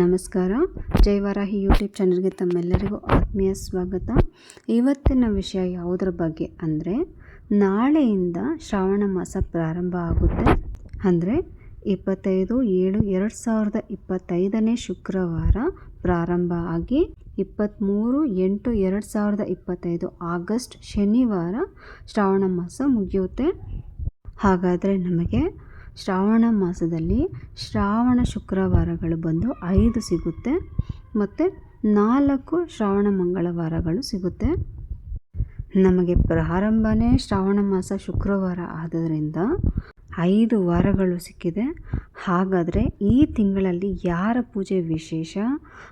ನಮಸ್ಕಾರ. ಜೈವಾರಾಹಿ ಯೂಟ್ಯೂಬ್ ಚಾನಲ್ಗೆ ತಮ್ಮೆಲ್ಲರಿಗೂ ಆತ್ಮೀಯ ಸ್ವಾಗತ. ಇವತ್ತಿನ ವಿಷಯ ಯಾವುದರ ಬಗ್ಗೆ ಅಂದರೆ, ನಾಳೆಯಿಂದ ಶ್ರಾವಣ ಮಾಸ ಪ್ರಾರಂಭ ಆಗುತ್ತೆ. ಅಂದರೆ, ಇಪ್ಪತ್ತೈದು ಏಳು ಎರಡು ಸಾವಿರದ ಇಪ್ಪತ್ತೈದನೇ ಶುಕ್ರವಾರ ಪ್ರಾರಂಭ ಆಗಿ ಇಪ್ಪತ್ತ್ಮೂರು ಎಂಟು ಎರಡು ಸಾವಿರದ ಇಪ್ಪತ್ತೈದು ಆಗಸ್ಟ್ ಶನಿವಾರ ಶ್ರಾವಣ ಮಾಸ ಮುಗಿಯುತ್ತೆ. ಹಾಗಾದರೆ ನಮಗೆ ಶ್ರಾವಣ ಮಾಸದಲ್ಲಿ ಶ್ರಾವಣ ಶುಕ್ರವಾರಗಳು ಬಂದು ಐದು ಸಿಗುತ್ತೆ. ಮತ್ತು ನಾಲ್ಕು ಶ್ರಾವಣ ಮಂಗಳವಾರಗಳು ಸಿಗುತ್ತೆ. ನಮಗೆ ಪ್ರಾರಂಭನೇ ಶ್ರಾವಣ ಮಾಸ ಶುಕ್ರವಾರ ಆದ್ದರಿಂದ ಐದು ವಾರಗಳು ಸಿಕ್ಕಿದೆ. ಹಾಗಾದರೆ ಈ ತಿಂಗಳಲ್ಲಿ ಯಾರ ಪೂಜೆ ವಿಶೇಷ?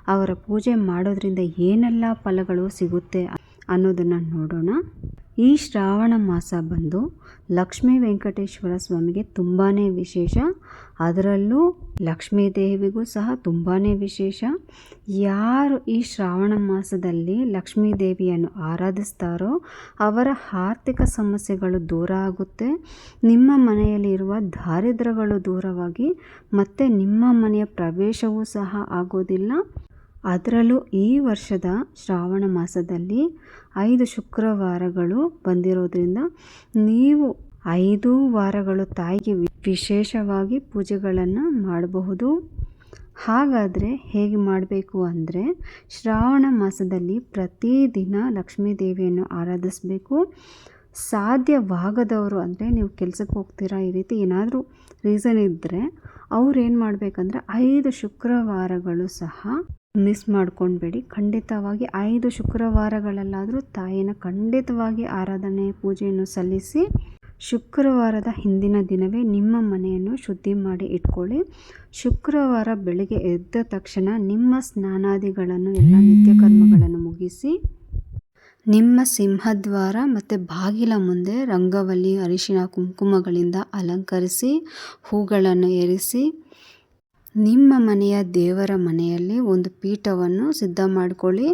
ಅವರ ಪೂಜೆ ಮಾಡೋದ್ರಿಂದ ಏನೆಲ್ಲ ಫಲಗಳು ಸಿಗುತ್ತೆ? ಅನ್ನೋದನ್ನು ನೋಡೋಣ. ಈ ಶ್ರಾವಣ ಮಾಸ ಬಂದು ಲಕ್ಷ್ಮೀ ವೆಂಕಟೇಶ್ವರ ಸ್ವಾಮಿಗೆ ತುಂಬಾ ವಿಶೇಷ. ಅದರಲ್ಲೂ ಲಕ್ಷ್ಮೀ ದೇವಿಗೂ ಸಹ ತುಂಬಾ ವಿಶೇಷ. ಯಾರು ಈ ಶ್ರಾವಣ ಮಾಸದಲ್ಲಿ ಲಕ್ಷ್ಮೀ ದೇವಿಯನ್ನು ಆರಾಧಿಸ್ತಾರೋ ಅವರ ಆರ್ಥಿಕ ಸಮಸ್ಯೆಗಳು ದೂರ ಆಗುತ್ತೆ. ನಿಮ್ಮ ಮನೆಯಲ್ಲಿರುವ ದಾರಿದ್ರ್ಯಗಳು ದೂರವಾಗಿ ಮತ್ತು ನಿಮ್ಮ ಮನೆಯ ಪ್ರವೇಶವೂ ಸಹ ಆಗೋದಿಲ್ಲ. ಅದರಲ್ಲೂ ಈ ವರ್ಷದ ಶ್ರಾವಣ ಮಾಸದಲ್ಲಿ ಐದು ಶುಕ್ರವಾರಗಳು ಬಂದಿರೋದ್ರಿಂದ ನೀವು ಐದು ವಾರಗಳು ತಾಯಿಗೆ ವಿಶೇಷವಾಗಿ ಪೂಜೆಗಳನ್ನು ಮಾಡಬಹುದು. ಹಾಗಾದರೆ ಹೇಗೆ ಮಾಡಬೇಕು ಅಂದರೆ ಶ್ರಾವಣ ಮಾಸದಲ್ಲಿ ಪ್ರತಿದಿನ ಲಕ್ಷ್ಮೀ ದೇವಿಯನ್ನು ಆರಾಧಿಸಬೇಕು. ಸಾಧ್ಯವಾಗದವರು ಅಂದರೆ ನೀವು ಕೆಲಸಕ್ಕೆ ಹೋಗ್ತೀರಾ ಈ ರೀತಿ ಏನಾದರೂ ರೀಸನ್ ಇದ್ದರೆ ಅವ್ರು ಏನು ಮಾಡಬೇಕಂದ್ರೆ ಐದು ಶುಕ್ರವಾರಗಳು ಸಹ ಮಿಸ್ ಮಾಡ್ಕೊಳ್ಬೇಡಿ ಖಂಡಿತವಾಗಿ ಐದು ಶುಕ್ರವಾರಗಳಲ್ಲಾದರೂ ತಾಯಿನ ಖಂಡಿತವಾಗಿ ಆರಾಧನೆ, ಪೂಜೆಯನ್ನು ಸಲ್ಲಿಸಿ ಶುಕ್ರವಾರದ ಹಿಂದಿನ ದಿನವೇ ನಿಮ್ಮ ಮನೆಯನ್ನು ಶುದ್ಧಿ ಮಾಡಿ ಇಟ್ಕೊಳ್ಳಿ. ಶುಕ್ರವಾರ ಬೆಳಗ್ಗೆ ಎದ್ದ ತಕ್ಷಣ ನಿಮ್ಮ ಸ್ನಾನಾದಿಗಳನ್ನು ಎಲ್ಲ ನಿತ್ಯ ಕರ್ಮಗಳನ್ನು ಮುಗಿಸಿ ನಿಮ್ಮ ಸಿಂಹದ್ವಾರ ಮತ್ತು ಬಾಗಿಲ ಮುಂದೆ ರಂಗವಲ್ಲಿ ಅರಿಶಿನ ಕುಂಕುಮಗಳಿಂದ ಅಲಂಕರಿಸಿ ಹೂಗಳನ್ನು ಏರಿಸಿ ನಿಮ್ಮ ಮನೆಯ ದೇವರ ಮನೆಯಲ್ಲಿ ಒಂದು ಪೀಠವನ್ನು ಸಿದ್ಧ ಮಾಡಿಕೊಳ್ಳಿ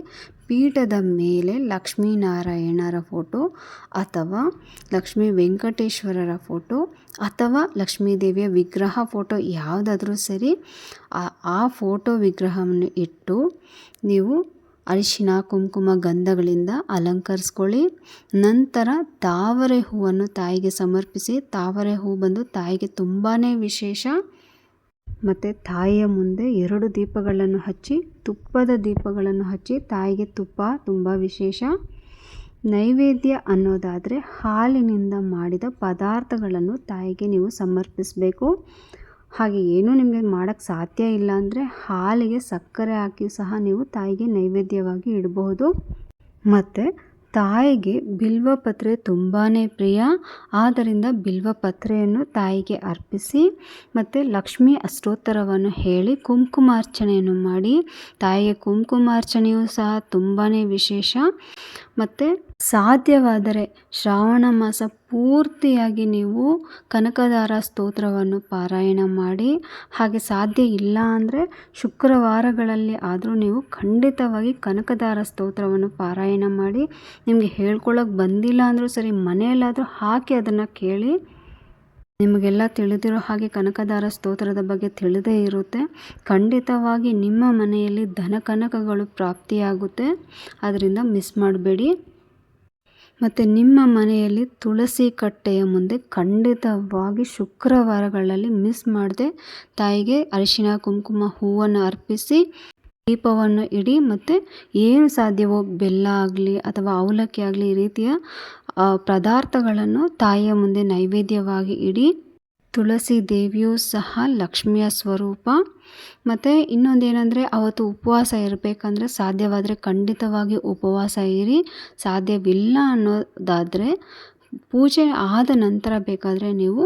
ಪೀಠದ ಮೇಲೆ ಲಕ್ಷ್ಮೀನಾರಾಯಣರ ಫೋಟೋ ಅಥವಾ ಲಕ್ಷ್ಮೀ ವೆಂಕಟೇಶ್ವರರ ಫೋಟೋ ಅಥವಾ ಲಕ್ಷ್ಮೀದೇವಿಯ ವಿಗ್ರಹ ಫೋಟೋ ಯಾವುದಾದ್ರೂ ಸರಿ, ಆ ಫೋಟೋ ವಿಗ್ರಹವನ್ನು ಇಟ್ಟು ನೀವು ಅರಿಶಿನ, ಕುಂಕುಮ, ಗಂಧಗಳಿಂದ ಅಲಂಕರಿಸ್ಕೊಳ್ಳಿ. ನಂತರ ತಾವರೆ ಹೂವನ್ನು ತಾಯಿಗೆ ಸಮರ್ಪಿಸಿ, ತಾವರೆ ಹೂ ಬಂದು ತಾಯಿಗೆ ತುಂಬಾ ವಿಶೇಷ. ಮತ್ತು ತಾಯಿಯ ಮುಂದೆ ಎರಡು ದೀಪಗಳನ್ನು ಹಚ್ಚಿ, ತುಪ್ಪದ ದೀಪಗಳನ್ನು ಹಚ್ಚಿ, ತಾಯಿಗೆ ತುಪ್ಪ ತುಂಬ ವಿಶೇಷ. ನೈವೇದ್ಯ ಅನ್ನೋದಾದರೆ ಹಾಲಿನಿಂದ ಮಾಡಿದ ಪದಾರ್ಥಗಳನ್ನು ತಾಯಿಗೆ ನೀವು ಸಮರ್ಪಿಸಬೇಕು. ಹಾಗೆ ಏನೂ ನಿಮಗೆ ಮಾಡೋಕ್ಕೆ ಸಾಧ್ಯ ಇಲ್ಲ ಅಂದರೆ ಹಾಲಿಗೆ ಸಕ್ಕರೆ ಹಾಕಿ ಸಹ ನೀವು ತಾಯಿಗೆ ನೈವೇದ್ಯವಾಗಿ ಇಡಬಹುದು. ಮತ್ತು ತಾಯಿಗೆ ಬಿಲ್ವಪತ್ರೆ ತುಂಬಾ ಪ್ರಿಯ. ಆದ್ದರಿಂದ ಬಿಲ್ವಪತ್ರೆಯನ್ನು ತಾಯಿಗೆ ಅರ್ಪಿಸಿ, ಮತ್ತು ಲಕ್ಷ್ಮೀ ಅಷ್ಟೋತ್ತರವನ್ನು ಹೇಳಿ ಕುಂಕುಮಾರ್ಚನೆಯನ್ನು ಮಾಡಿ. ತಾಯಿಗೆ ಕುಂಕುಮಾರ್ಚನೆಯೂ ಸಹ ತುಂಬಾ ವಿಶೇಷ. ಮತ್ತು ಸಾಧ್ಯವಾದರೆ ಶ್ರಾವಣ ಮಾಸ ಪೂರ್ತಿಯಾಗಿ ನೀವು ಕನಕದಾರ ಸ್ತೋತ್ರವನ್ನು ಪಾರಾಯಣ ಮಾಡಿ, ಹಾಗೆ ಸಾಧ್ಯ ಇಲ್ಲ ಅಂದರೆ ಶುಕ್ರವಾರಗಳಲ್ಲಿ ಆದರೂ ನೀವು ಖಂಡಿತವಾಗಿ ಕನಕದಾರ ಸ್ತೋತ್ರವನ್ನು ಪಾರಾಯಣ ಮಾಡಿ, ನಿಮಗೆ ಹೇಳ್ಕೊಳ್ಳೋಕೆ ಬಂದಿಲ್ಲ ಅಂದರೂ ಸರಿ ಮನೆಯಲ್ಲಾದರೂ ಹಾಕಿ ಅದನ್ನು ಕೇಳಿ. ನಿಮಗೆಲ್ಲ ತಿಳಿದಿರೋ ಹಾಗೆ ಕನಕದಾರ ಸ್ತೋತ್ರದ ಬಗ್ಗೆ ತಿಳಿದೇ ಇರುತ್ತೆ. ಖಂಡಿತವಾಗಿ ನಿಮ್ಮ ಮನೆಯಲ್ಲಿ ಧನ ಕನಕಗಳು ಪ್ರಾಪ್ತಿಯಾಗುತ್ತೆ. ಅದರಿಂದ ಮಿಸ್ ಮಾಡಬೇಡಿ. ಮತ್ತು ನಿಮ್ಮ ಮನೆಯಲ್ಲಿ ತುಳಸಿ ಕಟ್ಟೆಯ ಮುಂದೆ ಖಂಡಿತವಾಗಿ ಶುಕ್ರವಾರಗಳಲ್ಲಿ ಮಿಸ್ ಮಾಡದೆ ತಾಯಿಗೆ ಅರಿಶಿನ, ಕುಂಕುಮ ಹೂವನ್ನು ಅರ್ಪಿಸಿ ದೀಪವನ್ನು ಇಡಿ ಮತ್ತು ಏನು ಸಾಧ್ಯವೋ ಬೆಲ್ಲ ಆಗಲಿ ಅಥವಾ ಅವಲಕ್ಕಿ ಆಗಲಿ ಈ ರೀತಿಯ ಪದಾರ್ಥಗಳನ್ನು ತಾಯಿಯ ಮುಂದೆ ನೈವೇದ್ಯವಾಗಿ ಇಡಿ. ತುಳಸಿ ದೇವಿಯೂ ಸಹ ಲಕ್ಷ್ಮಿಯ ಸ್ವರೂಪ. ಮತ್ತು ಇನ್ನೊಂದೇನೆಂದರೆ ಅವತ್ತು ಉಪವಾಸ ಇರಬೇಕಂದ್ರೆ ಸಾಧ್ಯವಾದರೆ ಖಂಡಿತವಾಗಿ ಉಪವಾಸ ಇರಿ. ಸಾಧ್ಯವಿಲ್ಲ ಅನ್ನೋದಾದರೆ ಪೂಜೆ ಆದ ನಂತರ ಬೇಕಾದರೆ ನೀವು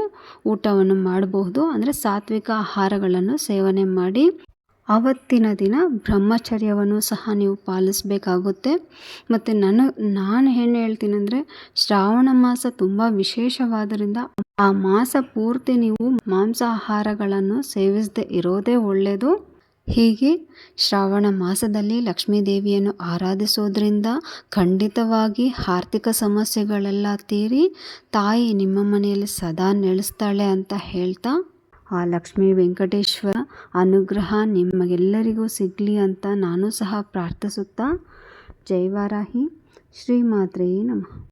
ಊಟವನ್ನು ಮಾಡಬಹುದು. ಅಂದರೆ ಸಾತ್ವಿಕ ಆಹಾರಗಳನ್ನು ಸೇವನೆ ಮಾಡಿ. ಆವತ್ತಿನ ದಿನ ಬ್ರಹ್ಮಚರ್ಯವನ್ನು ಸಹ ನೀವು ಪಾಲಿಸಬೇಕಾಗುತ್ತೆ. ಮತ್ತು ನಾನು ನಾನು ಏನು ಹೇಳ್ತೀನಿ ಅಂದರೆ, ಶ್ರಾವಣ ಮಾಸ ತುಂಬ ವಿಶೇಷವಾದ್ದರಿಂದ ಆ ಮಾಸ ಪೂರ್ತಿ ನೀವು ಮಾಂಸಾಹಾರಗಳನ್ನು ಸೇವಿಸದೆ ಇರೋದೇ ಒಳ್ಳೆಯದು ಹೀಗೆ ಶ್ರಾವಣ ಮಾಸದಲ್ಲಿ ಲಕ್ಷ್ಮೀ ದೇವಿಯನ್ನು ಆರಾಧಿಸೋದ್ರಿಂದ ಖಂಡಿತವಾಗಿ ಆರ್ಥಿಕ ಸಮಸ್ಯೆಗಳೆಲ್ಲ ತೀರಿ ತಾಯಿ ನಿಮ್ಮ ಮನೆಯಲ್ಲಿ ಸದಾ ನೆಲೆಸ್ತಾಳೆ ಅಂತ ಹೇಳ್ತಾ ಆ ಲಕ್ಷ್ಮೀ ವೆಂಕಟೇಶ್ವರ ಅನುಗ್ರಹ ನಿಮಗೆಲ್ಲರಿಗೂ ಸಿಗಲಿ ಅಂತ ನಾನು ಸಹ ಪ್ರಾರ್ಥಿಸುತ್ತಾ ಜೈ ವಾರಾಹಿ. ಶ್ರೀಮಾತ್ರೇ ನಮಃ.